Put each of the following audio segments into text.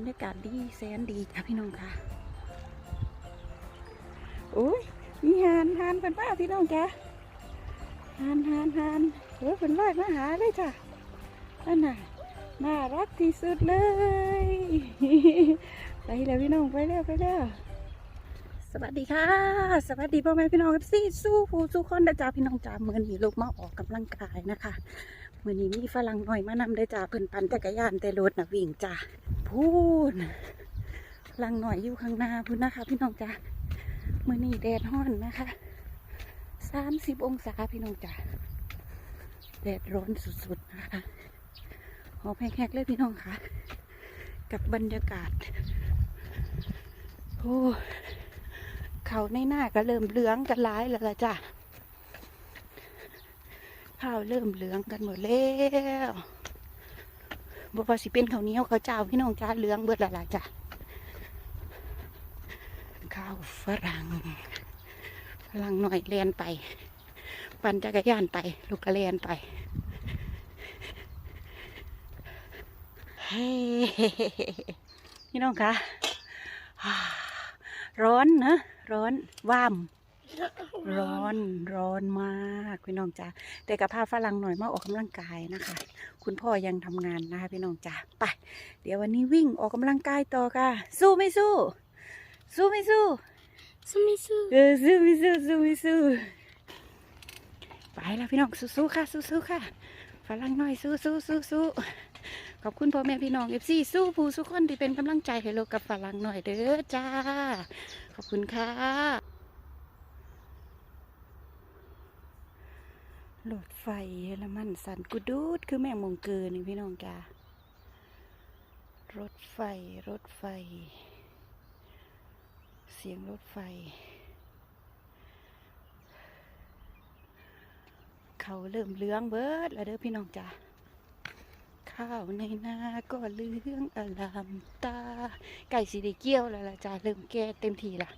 รรยากาศดีแสนดีค่ะพี่น้องค่ะโอ้ยมีหานหานเป็นป้าพี่น้องจ้ะหานหานหานเออเป็นร้อยมาหาเลยจ้ะนั่นน่ะน่ารักที่สุดเลย ไปแล้วพี่น้องไปแล้วไปแล้วสวัสดีค่ะ สวัสดีพ่อแม่พี่น้องกับซี่สู้ผู้สู้คนนะจ๊ะพี่น้องจ้าเมื่อนี้ลูกมาออกกำลังกายนะคะ มื่อนี้มีฝรั่งหน่อยมานำได้จ้าเพิ่นปั่นจักรยานแต่รถนะวิ่งจ้าพูนฝรั่งหน่อยอยู่ข้างหน้าพูนนะคะ พี่น้องจ้าเมื่อนี้แดดฮ้อนนะคะสามสิบองศาพี่น้องจ้าแดดร้อนสุดๆนะคะหอบแหกๆเลยพี่น้องค่ะ กับบรรยากาศโอ้เขาในหน้าก็เริ่มเหลืองกันร้ายแล้วล่ะจ้ะ ข้าวเริ่มเหลืองกันหมดแล้วบอกว่าสิเป็นข้าวเหนียวข้าวเจ้าพี่น้องจ้าเหลืองเบิดล้วล่ะจ้ะข้าวฝรั่งฝรั่งหน่อยเลียนไป ปั่นจักรยานไป ลูกกระเลียนไปเฮ้พี่น้องคะร้อนนะ ร้อนว่าม ร้อนร้อนมากพี่น้องจ้าแต่กับพาฝรั่งหน่อยมาออกกำลังกายนะคะ คุณพ่อยังทำงานนะคะพี่น้องจ้าไป เดี๋ยววันนี้วิ่งออกกำลังกายต่อค่ะ สู้ไม่สู้ สู้ไม่สู้ซูมิซูเออสู้ไม่สู้สู้ไม่สู้ไปแล้วพี่น้องสู้ๆค่ะสู้ๆค่ะฝรั่งหน่อยสู้สู้สู้สู้ขอบคุณพ่อแม่พี่น้องเอฟซีสู้ผู้สุกคนที่เป็นกำลังใจให้เรากับฝรั่งหน่อยเด้อจ้า ขอบคุณค่ะ รถไฟเยอรมันสันกุดูดคือแมงมงเกินพี่น้องจ้ารถไฟรถไฟ เสียงรถไฟ เขาเริ่มเลื้องเบิดแล้วเด้อพี่น้องจ้าข้าวในนาก็เลื้องอลามตา ไก่สีได้เกี้ยวแล้วล่ะจ้าเริ่มแก่เต็มทีละ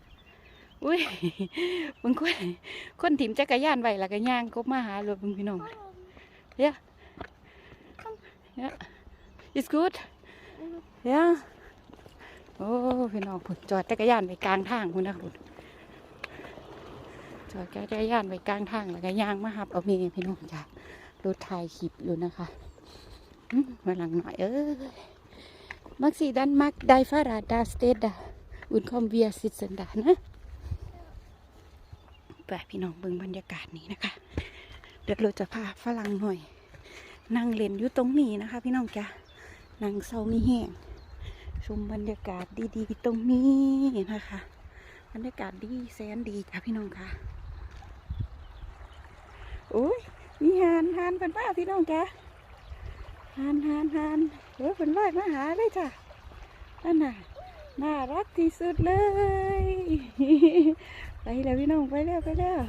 อุ้ยมึงคนคนถิ่มจักรยานไว้และก็ย่างก็มาหารถมึงพี่น้องเย yeah it's good yeah โอ้พี่น้องพุ่นจอดจักรยานไว้กลางทางพุ่นนะพุ่นจอดจักรยานไว้กลางทางแล้วก็ย่างมาหับเอาเมีพี่น้องจ้ารถถ่ายคลิปอยู่นะคะอืมมาหลังหน่อยเอ้ยมักสีดันมักไดฟาราดาสเตดาอุนคอมเวียสิสันดานะ ไปพี่น้องเบิ่งบรรยากาศนี้นะคะ เดี๋ยวเราจะพาฝรั่งหน่อย นั่งเล่นอยู่ตรงนี้นะคะ พี่น้องจ้ะนั่งเศร้ามีแห้งชมบรรยากาศดีๆตรงนี้นะคะ บรรยากาศดีแสนดีค่ะพี่น้องค่ะโอ้ยมีหานหานเป็นป้าพี่น้องจ้ะหานหานหานเออเป็นร้อยมาหาเลยจ้ะนั่นน่ะน่ารักที่สุดเลย ไปแล้วพี่น้องไปแล้วไปแล้ว